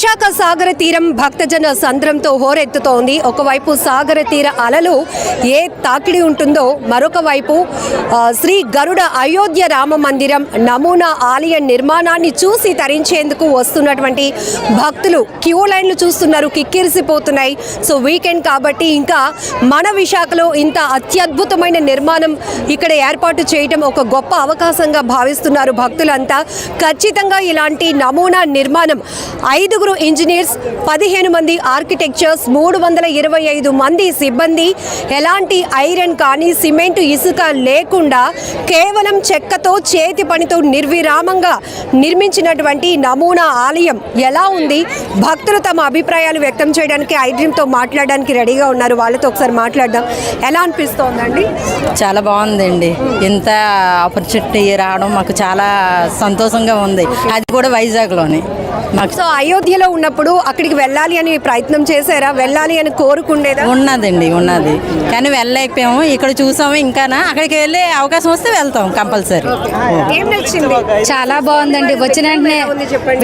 విశాఖ సాగర తీరం భక్తజన సంద్రంతో హోరెత్తుతోంది. ఒకవైపు సాగర తీర అలలు ఏ తాకిడి ఉంటుందో మరొక వైపు శ్రీ గరుడ అయోధ్య రామ మందిరం నమూనా ఆలయ నిర్మాణాన్ని చూసి తరించేందుకు వస్తున్నటువంటి భక్తులు క్యూ లైన్లు చూస్తున్నారు కిక్కిరిసిపోతున్నాయి. సో వీకెండ్ కాబట్టి ఇంకా మన విశాఖలో ఇంత అత్యద్భుతమైన నిర్మాణం ఇక్కడ ఏర్పాటు చేయడం ఒక గొప్ప అవకాశంగా భావిస్తున్నారు భక్తులంతా. ఖచ్చితంగా ఇలాంటి నమూనా నిర్మాణం ఐదుగురు ఇంజనీర్స్ పదిహేను మంది ఆర్కిటెక్చర్స్ మూడు వందల ఇరవై ఐదు మంది సిబ్బంది. ఎలాంటి ఐరన్ కానీ సిమెంట్ ఇసుక లేకుండా కేవలం చెక్కతో చేతి పనితో నిర్విరామంగా నిర్మించినటువంటి నమూనా ఆలయం ఎలా ఉంది? భక్తులు తమ అభిప్రాయాలు వ్యక్తం చేయడానికి ఐడ్రీమ్తో మాట్లాడడానికి రెడీగా ఉన్నారు. వాళ్ళతో ఒకసారి మాట్లాడదాం. ఎలా అనిపిస్తోందండి? చాలా బాగుందండి. ఇంత ఆపర్చునిటీ రావడం మాకు చాలా సంతోషంగా ఉంది. అది కూడా వైజాగ్లోనే. సో అయోధ్యలో ఉన్నప్పుడు అక్కడికి వెళ్ళాలి అని ప్రయత్నం చేశారా? వెళ్ళాలి అని కోరుకుండేదా? ఉన్నదండి ఉన్నది. కానీ వెళ్ళలేకపోయాము. ఇక్కడ చూసాము ఇంకానా. అక్కడికి వెళ్ళే అవకాశం వస్తే వెళ్తాం కంపల్సరీ. ఏం నచ్చింది? చాలా బాగుందండి. వచ్చిన వెంటనే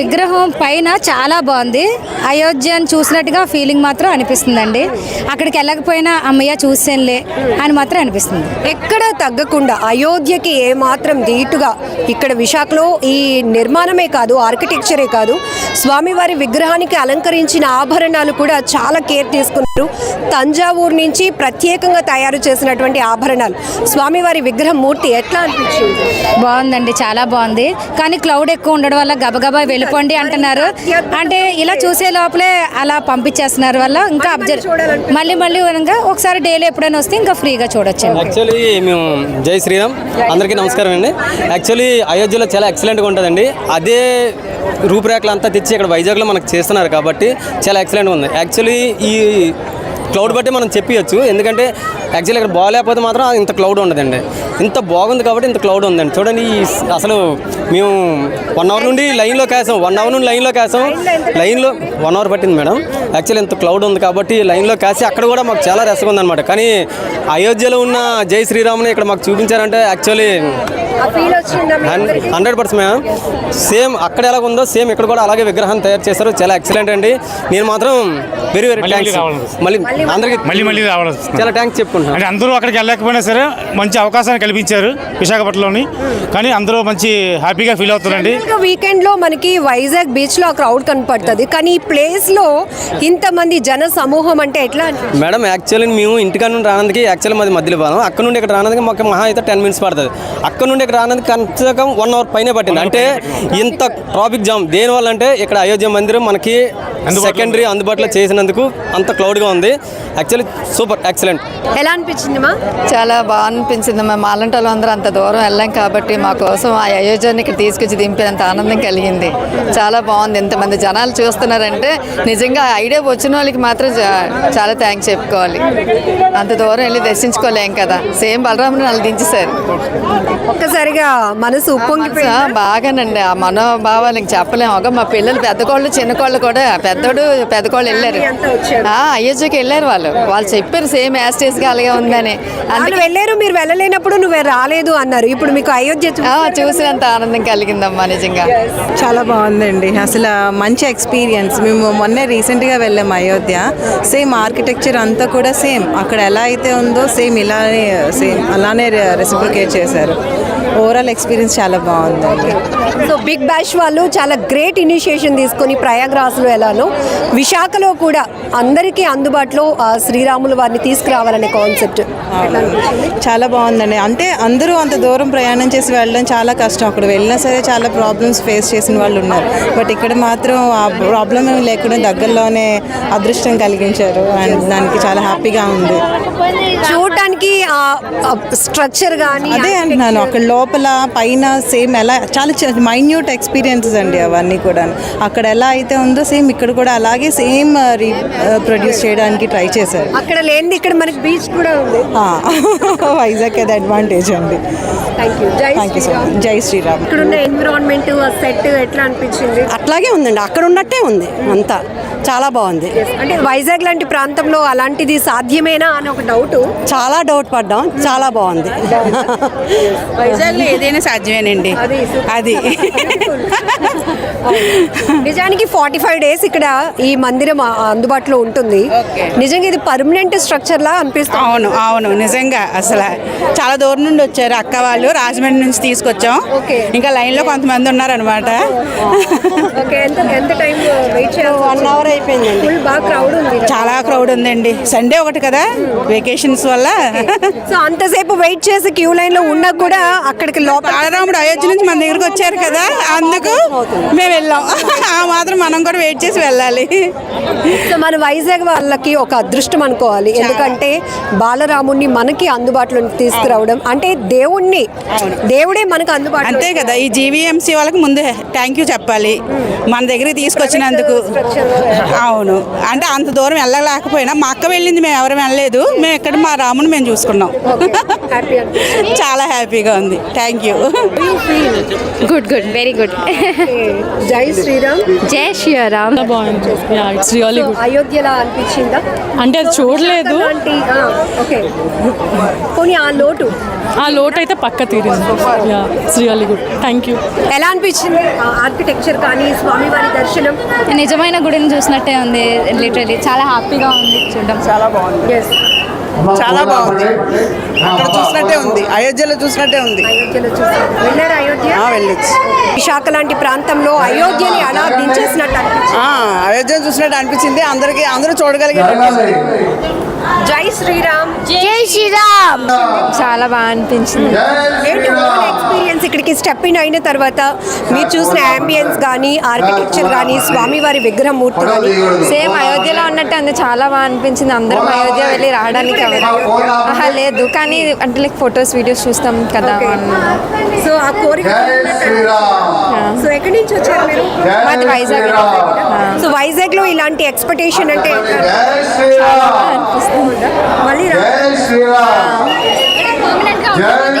విగ్రహం పైన చాలా బాగుంది. అయోధ్యను చూసినట్టుగా ఫీలింగ్ మాత్రం అనిపిస్తుందండి. అక్కడికి వెళ్ళకపోయినా అమ్మయ్య చూసేనులే అని మాత్రం అనిపిస్తుంది. ఎక్కడ తగ్గకుండా అయోధ్యకి ఏమాత్రం ధీటుగా ఇక్కడ విశాఖలో ఈ నిర్మాణమే కాదు ఆర్కిటెక్చరే కాదు స్వామివారి విగ్రహానికి అలంకరించిన ఆభరణాలు కూడా చాలా కేర్ తీసుకున్నారు. తంజావూరు నుంచి ప్రత్యేకంగా తయారు చేసినటువంటి ఆభరణాలు. స్వామివారి విగ్రహం మూర్తి ఎట్లా అనిపించింది? బాగుందండి చాలా బాగుంది. కానీ క్లౌడ్ ఎక్కువ ఉండడం వల్ల గబగబా వెళ్ళిపోండి అంటున్నారు. అంటే ఇలా చూసే లోపలే అలా పంపించేస్తున్నారు వల్ల ఇంకా అబ్జర్వ్ మళ్ళీ మళ్ళీ ఒకసారి డైలీ ఎప్పుడైనా వస్తే ఇంకా ఫ్రీగా చూడొచ్చు. యాక్చువల్లీ మేము జై శ్రీరామ్. అందరికీ నమస్కారం అండి. యాక్చువల్లీ అయోధ్యలో చాలా ఎక్సలెంట్గా ఉంటుందండి. అదే రూపురేఖలు అంతా తెచ్చి ఇక్కడ వైజాగ్లో మనకు చేస్తున్నారు కాబట్టి చాలా ఎక్సలెంట్గా ఉంది. యాక్చువల్లీ ఈ క్లౌడ్ బట్టి మనం చెప్పియచ్చు. ఎందుకంటే యాక్చువల్లీ ఇక్కడ బాగాలేకపోతే మాత్రం ఇంత క్లౌడ్ ఉండదండి. ఇంత బాగుంది కాబట్టి ఇంత క్లౌడ్ ఉందండి. చూడండి అసలు మేము వన్ అవర్ నుండి లైన్లో కాసాం వన్ అవర్ నుండి లైన్లో కాసాం లైన్లో వన్ అవర్ పట్టింది? మేడం. యాక్చువల్లీ ఇంత క్లౌడ్ ఉంది కాబట్టి లైన్లో కాసి అక్కడ కూడా మాకు చాలా రెస్గా ఉందన్నమాట. కానీ అయోధ్యలో ఉన్న జై శ్రీరామ్ని ఇక్కడ మాకు చూపించారంటే actually hundred percent ma'am same అక్కడ ఎలా ఉందో సేమ్ ఇక్కడ కూడా అలాగే విగ్రహం తయారు చేశారు. చాలా ఎక్సలెంట్ అండి. నేను మాత్రం వెరీ వెరీ థ్యాంక్స్. మళ్ళీ అందరికీ మళ్ళీ మళ్ళీ రావాల్సి చాలా థ్యాంక్స్ చెప్పుకుంటున్నాను. అంటే అందరూ అక్కడికి వెళ్ళలేకపోయినా సరే మంచి అవకాశాన్ని కల్పించారు విశాఖపట్నంలోని. కానీ అందరూ మంచి హ్యాపీగా ఫీల్ అవుతున్నారండి. వీకెండ్లో మనకి వైజాగ్ బీచ్లో క్రౌడ్ కనపడుతుంది. కానీ ఈ ప్లేస్లో ఇంతమంది జన సమూహం అంటే ఎట్లా? మేడం యాక్చువల్లీ మేము ఇంటికాడ నుండి రానందుకు యాక్చువల్లీ మాది మధ్యలో పాలెం అక్కడ నుండి ఇక్కడ రానందుకు మాకు మహా అయితే టెన్ మినిట్స్ పడుతుంది. అక్కడ నుండి ఇక్కడ రానందుకు కనీసం వన్ అవర్ పైనే పట్టింది. అంటే ఇంత ట్రాఫిక్ జామ్ దేనివల్ల అంటే ఇక్కడ అయోధ్య మందిరం మనకి సెకండరీ అందుబాటులో చేసినందుకు అంత క్లౌడ్గా ఉంది. యాక్చువల్లీ సూపర్ ఎక్సలెంట్ ఎలా అనిపించింది మా? చాలా బాగా అనిపించింది మేము అలాంటి అందరూ అంత దూరం వెళ్ళాం కాబట్టి మా కోసం ఆ అయోధ్యని ఇక్కడ తీసుకొచ్చి దింపినంత ఆనందం కలిగింది. చాలా బాగుంది. ఇంతమంది జనాలు చూస్తున్నారంటే నిజంగా ఐడియా వచ్చిన వాళ్ళకి మాత్రం చాలా థ్యాంక్స్ చెప్పుకోవాలి. అంత దూరం వెళ్ళి దర్శించుకోలేం కదా. సేమ్ బలరాముని వాళ్ళు దించేశారు. ఒక్కసారిగా మనసు ఉప్పొంగిపోయి ఆ, బాగానండి. ఆ మనోభావాలు ఇంక చెప్పలేము ఒక మా పిల్లలు పెద్దకోళ్ళు చిన్నకోళ్ళు కూడా పెద్దోడు పెద్దకోళ్ళు వెళ్ళారు. ఆ, అయోధ్యకి వెళ్ళారు వాళ్ళు. వాళ్ళు చెప్పారు సేమ్ యాస్టేజ్గా అలాగే ఉందని. అందుకే వెళ్ళారు మీరు వెళ్ళలేనప్పుడు నువ్వు రాలేదు అన్నారు. ఇప్పుడు మీకు అయోధ్య చూసినంత ఆనందం కలిగిందమ్మా నిజంగా. చాలా బాగుందండి. అసలు మంచి ఎక్స్పీరియన్స్ మేము మొన్నే రీసెంట్గా వెళ్ళాం అయోధ్య. సేమ్ ఆర్కిటెక్చర్ అంతా కూడా సేమ్ అక్కడ ఎలా అయితే ఉందో సేమ్ ఇలానే సేమ్ అలానే రెసిప్రికేట్ చేశారు. ఓవరాల్ ఎక్స్పీరియన్స్ చాలా బాగుందండి సో బిగ్ బ్యాష్ వాళ్ళు చాలా గ్రేట్ ఇనిషియేషన్ తీసుకొని ప్రయాగ్రాజ్లో ఎలానో విశాఖలో కూడా అందరికీ అందుబాటులో శ్రీరాములు వారిని తీసుకురావాలనే కాన్సెప్ట్ చాలా బాగుందండి. అంటే అందరూ అంత దూరం ప్రయాణం చేసి వెళ్ళడం చాలా కష్టం. అక్కడ వెళ్ళినా సరే చాలా ప్రాబ్లమ్స్ ఫేస్ చేసిన వాళ్ళు ఉన్నారు. బట్ ఇక్కడ మాత్రం ఆ ప్రాబ్లం ఏమి లేకుండా దగ్గరలోనే అదృష్టం కలిగించారు. అండ్ దానికి చాలా హ్యాపీగా ఉంది. చూడటానికి స్ట్రక్చర్ కానీ అదే అంటున్నాను అక్కడ లోపల పైన సేమ్ ఎలా చాలా మైన్యూట్ ఎక్స్పీరియన్సెస్ అండి అవన్నీ కూడా అక్కడ ఎలా అయితే ఉందో సేమ్ ఇక్కడ కూడా అలాగే సేమ్ ప్రొడ్యూస్ చేయడానికి ట్రై చేశారు. అక్కడ లేనిది ఇక్కడ మనకి బీచ్ కూడా ఉంది. వైజాగ్ అది అడ్వాంటేజ్ అండి. Thank you Jai thank you so much Jai Sriram. ఇక్కడ ఉన్న ఎన్విరాన్మెంట్ సెట్ ఎట్లా అనిపించింది? అట్లాగే ఉందండి అక్కడ ఉన్నట్టే ఉంది అంతా. చాలా బాగుంది. అంటే వైజాగ్ లాంటి ప్రాంతంలో అలాంటిది సాధ్యమేనా అని ఒక డౌట్ చాలా డౌట్ పడ్డాం. చాలా బాగుంది. వైజాగ్లో ఏదైనా సాధ్యమేనండి. అది నిజానికి ఫార్టీ ఫైవ్ డేస్ ఇక్కడ ఈ మందిరం అందుబాటులో ఉంటుంది. నిజంగా ఇది పర్మనెంట్ స్ట్రక్చర్ లా అనిపిస్తుంది. అవును అవును నిజంగా అసలు చాలా దూరం నుండి వచ్చారు అక్క వాళ్ళు రాజమండ్రి నుంచి తీసుకొచ్చాం. ఇంకా లైన్లో కొంతమంది ఉన్నారనమాట వన్ అవర్ అయిపోయిందండి. బాగా క్రౌడ్ ఉంది చాలా క్రౌడ్ ఉందండి. సండే ఒకటి కదా? వెకేషన్స్ వల్ల. సో అంతసేపు వెయిట్ చేసి క్యూ లైన్లో ఉన్నా కూడా అక్కడికి లోపల బాలరాముడు అయోధ్య నుంచి మన దగ్గరికి వచ్చారు కదా? అందుకు మేము వెళ్ళాం. ఆ మాత్రం మనం కూడా వెయిట్ చేసి వెళ్ళాలి. సో మన వైజాగ్ వాళ్ళకి ఒక అదృష్టం అనుకోవాలి. ఎందుకంటే బాలరాముణ్ణి మనకి అందుబాటులోకి తీసుకురావడం. అంటే దేవుణ్ణి. దేవుడే మనకు అందుబాటులో అంతే కదా? ఈ జీవీఎంసీ వాళ్ళకి ముందు థ్యాంక్ యూ చెప్పాలి. మన దగ్గరికి తీసుకొచ్చినందుకు. అవును. అంటే అంత దూరం వెళ్ళలేకపోయినా మా అక్క వెళ్ళింది మేము ఎవరు వెళ్ళలేదు. మేము ఇక్కడ మా రాముని మేము చూసుకున్నాం. హ్యాపీ చాలా హ్యాపీగా ఉంది. Thank you good good very good Jai Sriram Jai Sriram బాగుంది. అయోధ్యలా అనిపించిందా? అంటే అది చూడలేదు. పోనీ ఆ లోటు? ఆ లోటు అయితే పక్క తీరింది. రియల్లీ గుడ్ థ్యాంక్ యూ ఎలా అనిపించింది ఆర్కిటెక్చర్ కానీ స్వామివారి దర్శనం? నిజమైన గుడిని చూసినట్టే ఉంది లిటరలీ చాలా హ్యాపీగా ఉంది చూడడం. చాలా బాగుంది. చాలా బాగుంది. అక్కడ చూసినట్టే ఉంది అయోధ్యలో చూసినట్టే ఉంది. వెళ్ళొచ్చు. విశాఖ లాంటి ప్రాంతంలో అయోధ్యని అలా దించేసినట్టు అనిపించింది. అయోధ్య చూసినట్టు అనిపించింది. అందరికి అందరూ చూడగలిగే జై శ్రీరామ్. జై శ్రీరామ్. చాలా బాగా అనిపించింది. ఏంటి ఎక్స్పీరియన్స్ ఇక్కడికి స్టెప్ ఇన్ అయిన తర్వాత మీరు చూసిన అంబియన్స్ కానీ ఆర్కిటెక్చర్ కానీ స్వామివారి విగ్రహ మూర్తి కానీ సేమ్ అయోధ్యలో ఉన్నట్టు అంది. చాలా బాగా అనిపించింది. అందరం అయోధ్య వెళ్ళి రావడానికి ఆహా లేదు. కానీ అంటే లైక్ ఫొటోస్ వీడియోస్ చూస్తాం కదా సో ఆ కోరిక సో ఎక్కడి నుంచి వచ్చారు మీరు? మాది వైజాగ్. సో వైజాగ్లో ఇలాంటి ఎక్స్పెక్టేషన్ అంటే మళ్ళీ రా-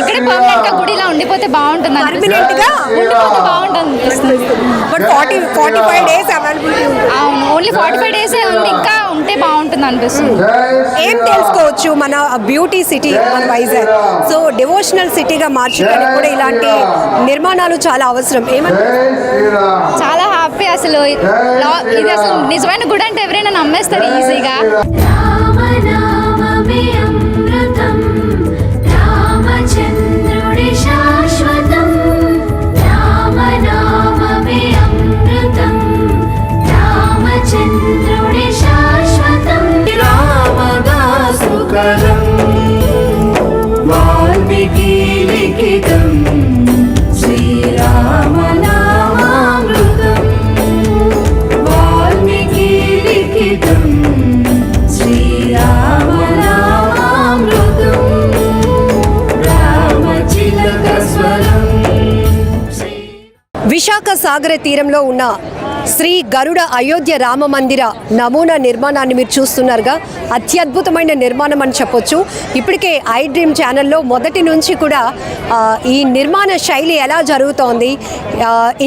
ఇక్కడ పర్మనెంట్గా గుడిలా ఉండిపోతే బాగుంటుంది Permanent గా? ఉండిపోతే బాగుంటుంది అనిపిస్తుంది. But forty forty five days availability ఉంది. అవును ఓన్లీ ఫార్టీ ఫైవ్ డేస్ ఉంది. ఇంకా ఉంటే బాగుంటుంది అనిపిస్తుంది. ఏం తెలుసుకోవచ్చు? మన బ్యూటీ సిటీ మన వైజాగ్. సో డివోషనల్ సిటీగా మార్చడానికి కూడా ఇలాంటి నిర్మాణాలు చాలా అవసరం. ఏమంటే చాలా హ్యాపీ అసలు. లా- ఇది అసలు నిజమైన గుడి అంటే ఎవరైనా నమ్మేస్తారు ఈజీగా రామనామమే సాగర తీరంలో ఉన్న శ్రీ గరుడ అయోధ్య రామ మందిర నమూనా నిర్మాణాన్ని మీరు చూస్తున్నారుగా. అత్యద్భుతమైన నిర్మాణం అని చెప్పొచ్చు. ఇప్పటికే ఐ డ్రీమ్ ఛానల్లో మొదటి నుంచి కూడా ఈ నిర్మాణ శైలి ఎలా జరుగుతోంది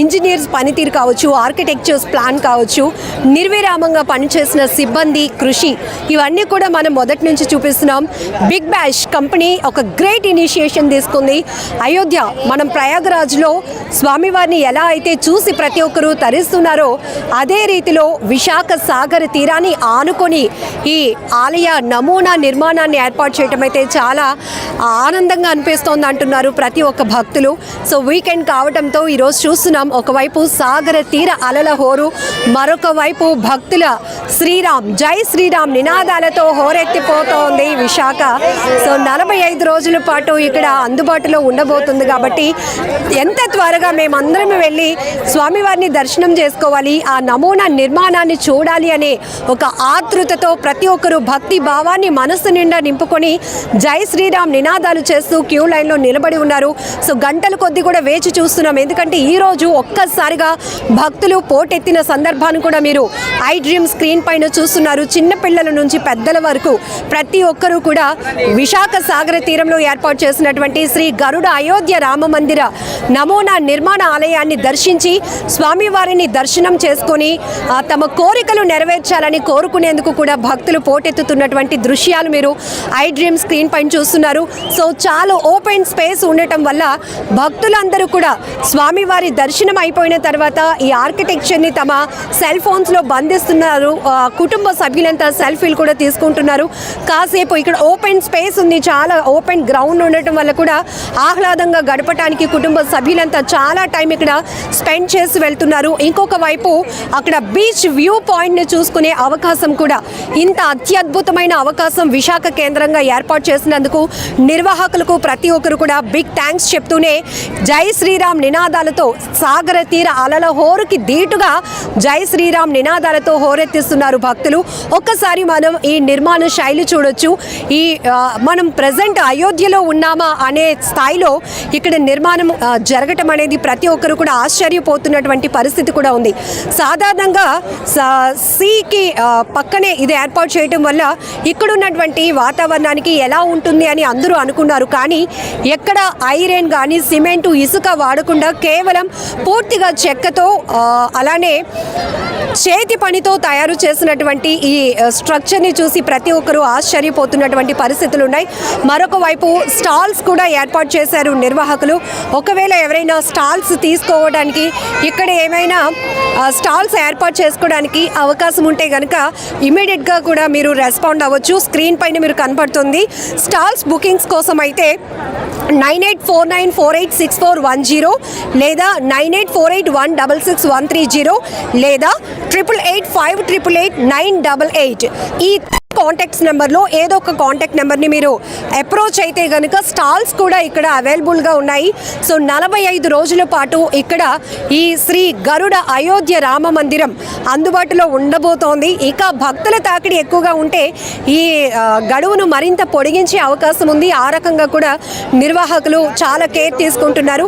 ఇంజనీర్స్ పనితీరు కావచ్చు ఆర్కిటెక్చర్స్ ప్లాన్ కావచ్చు నిర్విరామంగా పనిచేసిన సిబ్బంది కృషి ఇవన్నీ కూడా మనం మొదటి నుంచి చూపిస్తున్నాం. బిగ్ బ్యాష్ కంపెనీ ఒక గ్రేట్ ఇనిషియేషన్ తీసుకుంది. అయోధ్య మనం ప్రయాగరాజ్లో స్వామివారిని ఎలా అయితే చూసి ప్రతి ఒక్కరూ తరిస్తున్నారో ఉన్నారో అదే రీతిలో విశాఖ సాగర్ తీరాన్ని ఆనుకొని ఈ ఆలయ నమూనా నిర్మాణాన్ని ఏర్పాటు చేయడం అయితే చాలా ఆనందంగా అనిపిస్తోంది అంటున్నారు ప్రతి ఒక్క భక్తులు. సో వీకెండ్ కావడంతో ఈరోజు చూస్తున్నాం. ఒకవైపు సాగర తీర అలల హోరు మరొక వైపు భక్తుల శ్రీరామ్ జై శ్రీరామ్ నినాదాలతో హోరెత్తిపోతోంది విశాఖ. సో నలభై ఐదు రోజుల పాటు ఇక్కడ అందుబాటులో ఉండబోతుంది కాబట్టి ఎంత త్వరగా మేమందరం వెళ్ళి స్వామివారిని దర్శనం చేసుకోవాలి. ఆ నమూనా నిర్మాణాన్ని చూడాలి అనే ఒక ఆతృతతో ప్రతి ఒక్కరూ భక్తి భావాన్ని మనస్సు నిండా నింపుకొని జై శ్రీరామ్ నినాదాలు చేస్తూ క్యూ లైన్లో నిలబడి ఉన్నారు. సో గంటల కొద్ది కూడా వేచి చూస్తున్నాం. ఎందుకంటే ఈ రోజు ఒక్కసారిగా భక్తులు పోటెత్తిన సందర్భాన్ని కూడా మీరు ఐ డ్రీమ్ స్క్రీన్ పైన చూస్తున్నారు. చిన్న పిల్లల నుంచి పెద్దల వరకు ప్రతి ఒక్కరూ కూడా విశాఖ సాగర తీరంలో ఏర్పాటు చేసినటువంటి శ్రీ గరుడ అయోధ్య రామ మందిర నమూనా నిర్మాణ ఆలయాన్ని దర్శించి స్వామివారిని దర్శనం చేసుకొని తమ కోరికలు నెరవేర్చాలని కోరుకునేందుకు కూడా భక్తులు పోటెత్తుతున్నటువంటి దృశ్యాలు మీరు ఐ డ్రీమ్ స్క్రీన్ పైన చూస్తున్నారు. సో చాలా ఓపెన్ స్పేస్ ఉండటం వల్ల భక్తులందరూ కూడా స్వామివారి దర్శనం అయిపోయిన తర్వాత ఈ ఆర్కిటెక్చర్ని తమ సెల్ ఫోన్స్లో బంధిస్తున్నారు. కుటుంబ సభ్యులంతా సెల్ఫీలు కూడా తీసుకుంటున్నారు. కాసేపు ఇక్కడ ఓపెన్ స్పేస్ ఉంది. చాలా ఓపెన్ గ్రౌండ్ ఉండటం వల్ల కూడా ఆహ్లాదంగా గడపటానికి కుటుంబ సభ్యులంతా చాలా టైం ఇక్కడ స్పెండ్ చేసి వెళ్తున్నారు. ఇంకొక వైపు అక్కడ బీచ్ వ్యూ పాయింట్ని చూసుకునే అవకాశం కూడా ఇంత అత్యద్భుతమైన అవకాశం విశాఖ కేంద్రంగా ఏర్పాటు చేసినందుకు నిర్వాహకులకు ప్రతి ఒక్కరు కూడా బిగ్ థ్యాంక్స్ చెప్తూనే జై శ్రీరామ్ నినాదాలతో సాగర తీర అలల హోరుకి ధీటుగా జై శ్రీరామ్ నినాదాలతో హోరెత్తిస్తున్నారు భక్తులు. ఒక్కసారి మనం ఈ నిర్మాణ శైలి చూడొచ్చు. ఈ మనం ప్రజెంట్ అయోధ్యలో ఉన్నామా అనే స్థాయిలో ఇక్కడ నిర్మాణం జరగటం అనేది ప్రతి ఒక్కరు కూడా ఆశ్చర్యపోతున్నటువంటి పరిస్థితి కూడా ఉంది. సాధారణంగా స- సీకి పక్కనే ఇది ఏర్పాటు చేయటం వల్ల ఇక్కడ ఉన్నటువంటి వాతావరణానికి ఎలా ఉంటుంది అని అందరూ అనుకున్నారు. కానీ ఎక్కడ ఐరన్ కానీ సిమెంటు ఇసుక వాడకుండా కేవలం పూర్తిగా చెక్కతో అలానే చేతి పనితో తయారు చేసినటువంటి ఈ స్ట్రక్చర్ని చూసి ప్రతి ఒక్కరూ ఆశ్చర్యపోతున్నటువంటి పరిస్థితులు ఉన్నాయి. మరొక వైపు స్టాల్స్ కూడా ఏర్పాటు చేశారు నిర్వాహకులు. ఒకవేళ ఎవరైనా స్టాల్స్ తీసుకోవడానికి ఇక్కడ ఏమైనా స్టాల్స్ ఏర్పాటు చేసుకోవడానికి అవకాశం ఉంటే కనుక ఇమీడియట్గా కూడా మీరు రెస్పాండ్ అవ్వచ్చు. స్క్రీన్ పైన మీరు కనపడుతుంది. స్టాల్స్ బుకింగ్స్ కోసం అయితే nine eight four nine four eight six four one zero లేదా nine eight four eight one double six one three zero లేదా triple eight five triple eight nine double eight. ఈ contacts నెంబర్లో ఏదో ఒక contact నెంబర్ని మీరు అప్రోచ్ అయితే కనుక స్టాల్స్ కూడా ఇక్కడ అవైలబుల్గా ఉన్నాయి. సో నలభై ఐదు రోజుల పాటు ఇక్కడ ఈ శ్రీ గరుడ అయోధ్య రామ మందిరం అందుబాటులో ఉండబోతోంది. ఇక భక్తుల తాకిడి ఎక్కువగా ఉంటే ఈ గడువును మరింత పొడిగించే అవకాశం ఉంది. ఆ రకంగా కూడా నిర్వాహకులు చాలా కేర్ తీసుకుంటున్నారు.